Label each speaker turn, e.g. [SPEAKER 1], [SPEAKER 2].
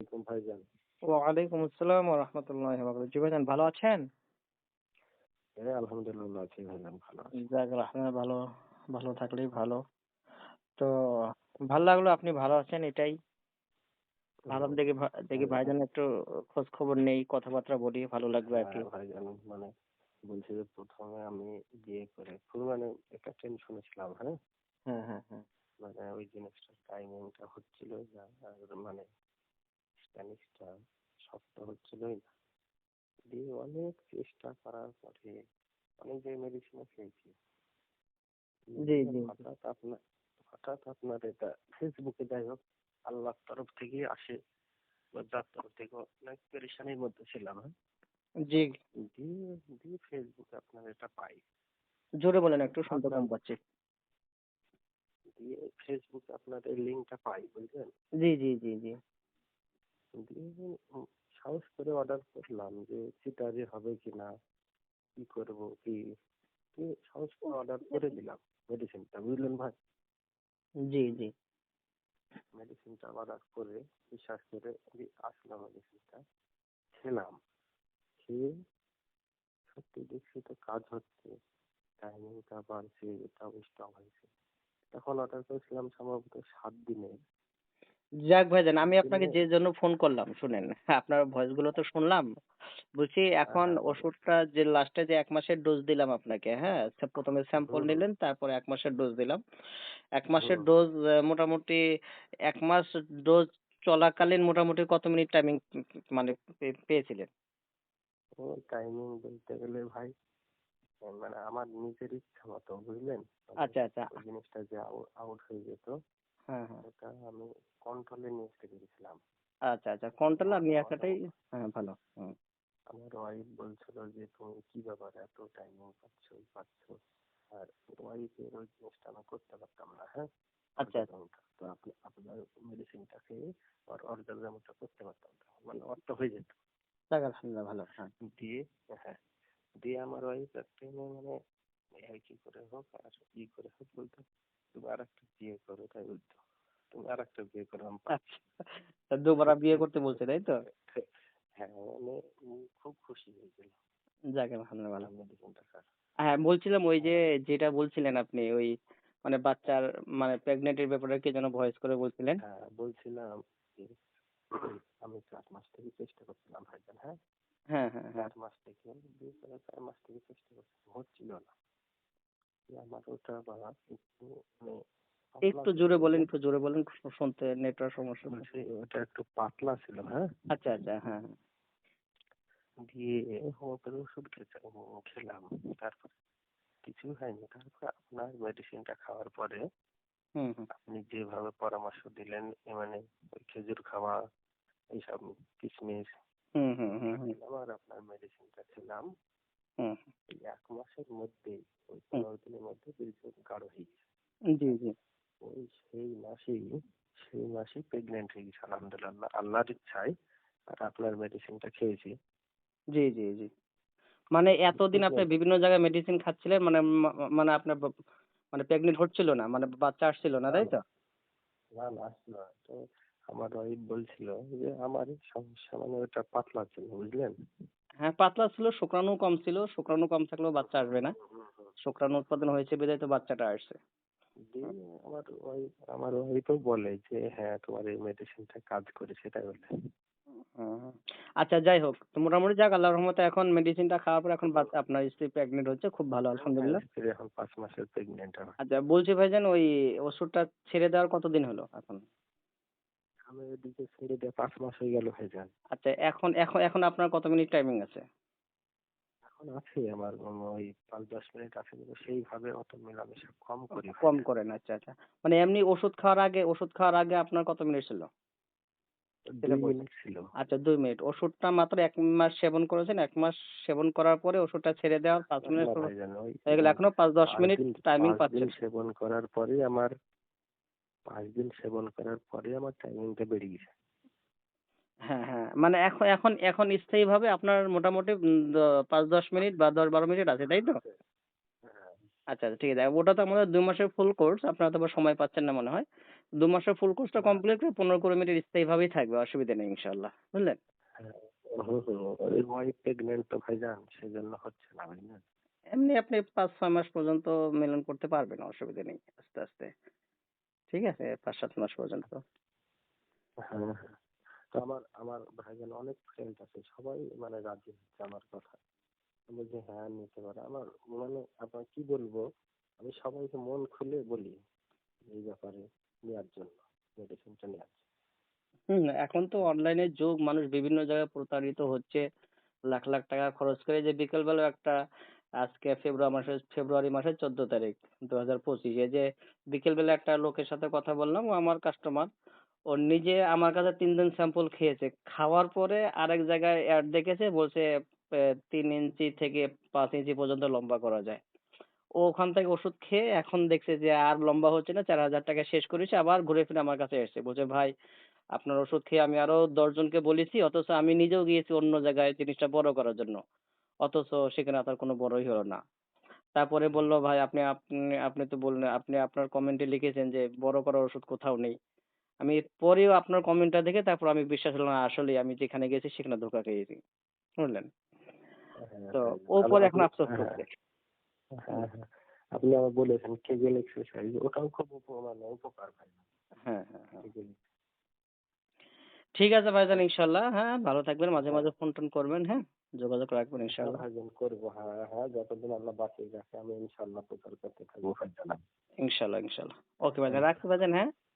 [SPEAKER 1] ভাইজান।
[SPEAKER 2] ওয়ালাইকুম আসসালাম ওয়া রাহমাতুল্লাহি ওয়া বারাকাতুহু জি ভাইজান ভালো আছেন?
[SPEAKER 1] হ্যাঁ আলহামদুলিল্লাহ আছি ভাইজান ভালো আছি।
[SPEAKER 2] যাক ভালো ভালো থাকলেই ভালো। তো ভালো লাগল আপনি ভালো আছেন এটাই। ভাবলাম দেখি দেখি ভাইজান একটু খোঁজ খবর নেই কথাবার্তা বলি ভালো লাগবে আর কি।
[SPEAKER 1] হ্যাঁ ভাইজান মানে বলছি যে প্রথমে আমি বিয়ে করে খুব মানে একটা টেনশনে ছিলাম হ্যাঁ?
[SPEAKER 2] হ্যাঁ হ্যাঁ হ্যাঁ।
[SPEAKER 1] মানে ওই জিনিসটা টাইমিংটা হচ্ছিল মানে স্প্যানিশটা শক্ত হচ্ছিলই না। দিয়ে অনেক চেষ্টা করার পরে অনেক যে মেডিসিনও খেয়েছি।
[SPEAKER 2] জি, জি।
[SPEAKER 1] হঠাৎ আপনার হঠাৎ আপনার এটা ফেসবুকে যাই হোক আল্লাহর তরফ থেকে আসে যার তরফ থেকে অনেক পেরেশানির মধ্যে ছিলাম হ্যাঁ।
[SPEAKER 2] জি।
[SPEAKER 1] দিয়ে দিয়ে ফেসবুকে আপনার এটা পাই।
[SPEAKER 2] জোরে বলেন একটু শুনতে কম পাচ্ছি।
[SPEAKER 1] দিয়ে ফেসবুকে আপনার এই লিঙ্কটা পাই বুঝলেন?
[SPEAKER 2] জি জি জি জি।
[SPEAKER 1] দিয়ে সাহস করে অর্ডার করলাম যে চিটারে হবে কিনা কি করব কি? সাহস করে অর্ডার করে দিলাম মেডিসিনটা বুঝলেন ভাই?
[SPEAKER 2] জি জি।
[SPEAKER 1] মেডিসিনটা অর্ডার করে বিশ্বাস করে আসলাম মেডিসিনটা খেলাম। খেয়ে সত্যি দেখছি তো কাজ হচ্ছে টাইমিংটা বাড়ছে এটাও স্ট্রং হয়েছে। তখন অর্ডার করেছিলাম সম্ভবত সাত দিনের।
[SPEAKER 2] যাক ভাইজান আমি আপনাকে যে জন্য ফোন করলাম শুনেন আপনার ভয়েসগুলো তো শুনলাম বলছি এখন
[SPEAKER 1] হ্যাঁ।
[SPEAKER 2] ওষুধটা যে লাস্টে যে এক মাসের ডোজ দিলাম আপনাকে হ্যাঁ প্রথমে স্যাম্পল নিলেন তারপরে এক মাসের ডোজ দিলাম। এক মাসের। ডোজ মোটামুটি এক মাস ডোজ চলাকালীন মোটামুটি কত মিনিট টাইমিং মানে পেয়েছিলেন?
[SPEAKER 1] টাইমিং বলতে গেলে ভাই মানে আমার নিজের ইচ্ছা মতো বুঝলেন?
[SPEAKER 2] আচ্ছা আচ্ছা।
[SPEAKER 1] জিনিসটা যে আউট হয়ে যেত
[SPEAKER 2] হ্যাঁ হ্যাঁ।
[SPEAKER 1] ওটা আমি কন্ট্রোলে নিয়ে আসতে পেরেছিলাম।
[SPEAKER 2] আচ্ছা আচ্ছা। কন্ট্রোল আর নিয়ে আসাটাই হ্যাঁ ভালো। হুম।
[SPEAKER 1] আমার ওয়াইফ বলছিল যে তুমি কি ব্যাপার? এত টাইমিং পাচ্ছ পাচ্ছ? আর ওয়াইফের ওই জিনিসটা আমি করতে পারতাম না হ্যাঁ?
[SPEAKER 2] আচ্ছা।
[SPEAKER 1] তো আপনি আপনার মেডিসিনটা খেয়ে আর অর্গাজমটা করতে পারতাম না। মানে অর্থ হয়ে যেত।
[SPEAKER 2] আলহামদুলিল্লাহ ভালো। হ্যাঁ।
[SPEAKER 1] দিয়ে হ্যাঁ দিয়ে আমার ওয়াইফ একটা মানে কি করে হোক আর ই করে হোক বলতো তুমি আর একটা বিয়ে করো তাই বলতো আর একটা বিয়ে করো আমি পারব
[SPEAKER 2] আচ্ছা দুবার বিয়ে করতে বলছে তাই তো?
[SPEAKER 1] হ্যাঁ খুব খুশি হয়েছিল
[SPEAKER 2] যাক আলহামদুলিল্লাহ। হ্যাঁ বলছিলাম ওই যে যেটা বলছিলেন আপনি ওই মানে বাচ্চার মানে প্রেগনেন্টের ব্যাপারে কি যেন ভয়েস করে বলছিলেন?
[SPEAKER 1] হ্যাঁ বলছিলাম আমি চার মাস থেকে চেষ্টা করছিলাম ভাইজান হ্যাঁ?
[SPEAKER 2] হ্যাঁ হ্যাঁ হ্যাঁ।
[SPEAKER 1] চার মাস থেকে চার মাস থেকে চেষ্টা করছিলাম হচ্ছিল না। আমার ওটা বাবা একটু মানে
[SPEAKER 2] একটু জোরে বলেন একটু জোরে বলেন শুনতে নেটওয়ার্ক সমস্যা হচ্ছে।
[SPEAKER 1] ওটা একটু পাতলা ছিল হ্যাঁ?
[SPEAKER 2] আচ্ছা আচ্ছা হ্যাঁ হ্যাঁ।
[SPEAKER 1] দিয়ে হোমিওপ্যাথি ওষুধ খেলাম। তারপর কিছু হয়নি। তারপর আপনার মেডিসিনটা খাওয়ার পরে আপনি যেভাবে পরামর্শ দিলেন মানে খেজুর খাওয়া এইসব কিশমিশ
[SPEAKER 2] হুম হুম হুম হুম।
[SPEAKER 1] খেলাম আর আপনার মেডিসিনটা খেলাম। এক মাসের মধ্যেই ওই পনেরো দিনের মধ্যে গাঢ় হয়ে গেছে।
[SPEAKER 2] জি জি।
[SPEAKER 1] ওই সেই মাসেই সেই মাসেই প্রেগনেন্ট হয়ে গেছে আলহামদুলিল্লাহ। আল্লাহর ইচ্ছায় আর আপনার মেডিসিনটা খেয়েছি।
[SPEAKER 2] জি জি জি। মানে এতদিন আপনি বিভিন্ন জায়গায় মেডিসিন খাচ্ছিলেন মানে মানে আপনার মানে প্রেগনেন্ট হচ্ছিল না মানে বাচ্চা আসছিল না তাই তো?
[SPEAKER 1] না না আসলো না। তো আমার ওয়াইফ বলছিল যে আমার সমস্যা মানে ওটা পাতলা ছিল বুঝলেন?
[SPEAKER 2] হ্যাঁ পাতলা ছিল শুক্রাণু কম ছিল শুক্রাণু কম থাকলেও বাচ্চা আসবে না। শুক্রাণু উৎপাদন হয়েছে বিধায় তো বাচ্চাটা আসছে।
[SPEAKER 1] দিয়ে আমার ওয়াইফ আমার ওয়াইফও বলে যে হ্যাঁ তোমার এই মেডিসিনটা কাজ করেছে তাই বলে।
[SPEAKER 2] আচ্ছা যাই হোক তো মোটামুটি যাক আল্লাহর রহমতে এখন মেডিসিনটা খাওয়ার পর এখন আপনার স্ত্রী প্রেগনেন্ট হচ্ছে খুব ভালো আলহামদুলিল্লাহ।
[SPEAKER 1] হ্যাঁ, স্ত্রী এখন পাঁচ মাসের প্রেগনেন্ট
[SPEAKER 2] আচ্ছা বলছি ভাইজান ওই ওষুধটা ছেড়ে দেওয়ার কতদিন হলো এখন?
[SPEAKER 1] আমি এদিকে ছেড়ে দিয়ে পাঁচ মাস হয়ে গেল যান
[SPEAKER 2] আচ্ছা এখন এখন এখন আপনার কত মিনিট টাইমিং আছে?
[SPEAKER 1] এখন আছে আমার ওই পাঁচ দশ মিনিট আছে কিন্তু সেইভাবে অত মেলামেশা কম করি
[SPEAKER 2] কম করেন আচ্ছা আচ্ছা। মানে এমনি ওষুধ খাওয়ার আগে ওষুধ খাওয়ার আগে আপনার কত মিনিট ছিল?
[SPEAKER 1] দুই মিনিট ছিল।
[SPEAKER 2] আচ্ছা দুই মিনিট। ওষুধটা মাত্র এক মাস সেবন করেছেন এক মাস সেবন করার পরে ওষুধটা ছেড়ে দেওয়ার পাঁচ মিনিট হয়ে গেলে। এখনও পাঁচ দশ মিনিট টাইমিং
[SPEAKER 1] পাঁচ দিন
[SPEAKER 2] পাচ্ছেন
[SPEAKER 1] সেবন করার পরে আমার পাঁচ দিন সেবন করার পরে আমার টাইমিংটা বেড়ে গেছে।
[SPEAKER 2] হ্যাঁ হ্যাঁ। মানে এখন এখন এখন স্থায়ী ভাবে আপনার মোটামুটি পাঁচ দশ মিনিট বা দশ বারো মিনিট আছে তাই তো?
[SPEAKER 1] হ্যাঁ।
[SPEAKER 2] আচ্ছা আচ্ছা ঠিক আছে। ওটা তো আমাদের দু মাসের ফুল কোর্স আপনারা তো আবার সময় পাচ্ছেন না মনে হয়। দু মাসের ফুল কোর্সটা
[SPEAKER 1] হ্যাঁ।
[SPEAKER 2] কমপ্লিট করে পনেরো কুড়ি মিনিট স্থায়ীভাবেই থাকবে অসুবিধা নেই ইনশাল্লাহ বুঝলেন?
[SPEAKER 1] হ্যাঁ হুম হুম। ওই ওয়াইফ প্রেগনেন্ট তো ভাইজান সেজন্য হচ্ছে না ভাই
[SPEAKER 2] এমনি আপনি পাঁচ ছয় মাস পর্যন্ত মিলন করতে পারবেন অসুবিধা নেই আস্তে আস্তে। ঠিক আছে পাঁচ সাত মাস পর্যন্ত।
[SPEAKER 1] হ্যাঁ হ্যাঁ। আমার আমার ভাইজান অনেক ফ্রেন্ড আছে, সবাই মানে রাজি হচ্ছে আমার কথা। বলছে হ্যাঁ নিতে পারে। আমার মানে আপনার কি বলব, আমি সবাইকে মন খুলে বলি এই ব্যাপারে নেওয়ার জন্য মেডিসিনটা নেওয়ার।
[SPEAKER 2] হুম, এখন তো অনলাইনের যুগ, মানুষ বিভিন্ন জায়গায় প্রতারিত হচ্ছে। লাখ লাখ টাকা খরচ করে যে বিকেলবেলা একটা, আজকে ফেব্রুয়ারি মাসের ফেব্রুয়ারি মাসের চোদ্দ তারিখ, দু হাজার পঁচিশে যে বিকেলবেলা একটা লোকের সাথে কথা বললাম, ও আমার কাস্টমার ও নিজে আমার কাছে তিন দিন স্যাম্পল খেয়েছে। খাওয়ার পরে আরেক জায়গায় অ্যাড দেখেছে, বলছে তিন ইঞ্চি থেকে পাঁচ ইঞ্চি পর্যন্ত লম্বা করা যায়। ও ওখান থেকে ওষুধ খেয়ে এখন দেখছে যে আর লম্বা হচ্ছে না, চার হাজার টাকা শেষ করেছে, আবার ঘুরে ফিরে আমার কাছে এসেছে। বলছে, ভাই, আপনার ওষুধ খেয়ে আমি আরও দশজনকে বলেছি, অথচ আমি নিজেও গিয়েছি অন্য জায়গায় জিনিসটা বড় করার জন্য। অথচ সেখানে আপনার কোনো বড়ই হলো না। তারপরে বলল, ভাই, আপনি আপনি আপনি তো বললেন আপনি আপনার কমেন্টে লিখেছেন যে বড় করার ওষুধ কোথাও নেই। আমি পরেও আপনার কমেন্টটা দেখে তারপর আমি বিশ্বাস হলো না আসলে আমি যেখানে গেছি সেখানে ধোকা খেয়েছি বুঝলেন?
[SPEAKER 1] হ্যাঁ,
[SPEAKER 2] তো
[SPEAKER 1] হ্যাঁ,
[SPEAKER 2] ও পরে এখন আফসোস
[SPEAKER 1] হ্যাঁ,
[SPEAKER 2] করছে।
[SPEAKER 1] আপনি আমার বলেছেন কেগেল এক্সারসাইজ ওটাও খুব উপ- মানে উপকার ভাই।
[SPEAKER 2] হ্যাঁ হ্যাঁ হ্যাঁ। ঠিক আছে ভাইজান ইনশাল্লাহ হ্যাঁ ভালো থাকবেন মাঝে মাঝে ফোন টোন করবেন হ্যাঁ যোগাযোগ রাখবেন ইনশাল্লাহ।
[SPEAKER 1] ভাইজান করব হ্যাঁ হ্যাঁ যতদিন আল্লাহ বাঁচিয়ে রাখে আমি ইনশাল্লাহ প্রচার করতে থাকব ভাইজান।
[SPEAKER 2] ইনশাল্লাহ ইনশাল্লাহ। ওকে ভাইজান রাখছি ভাইজান হ্যাঁ।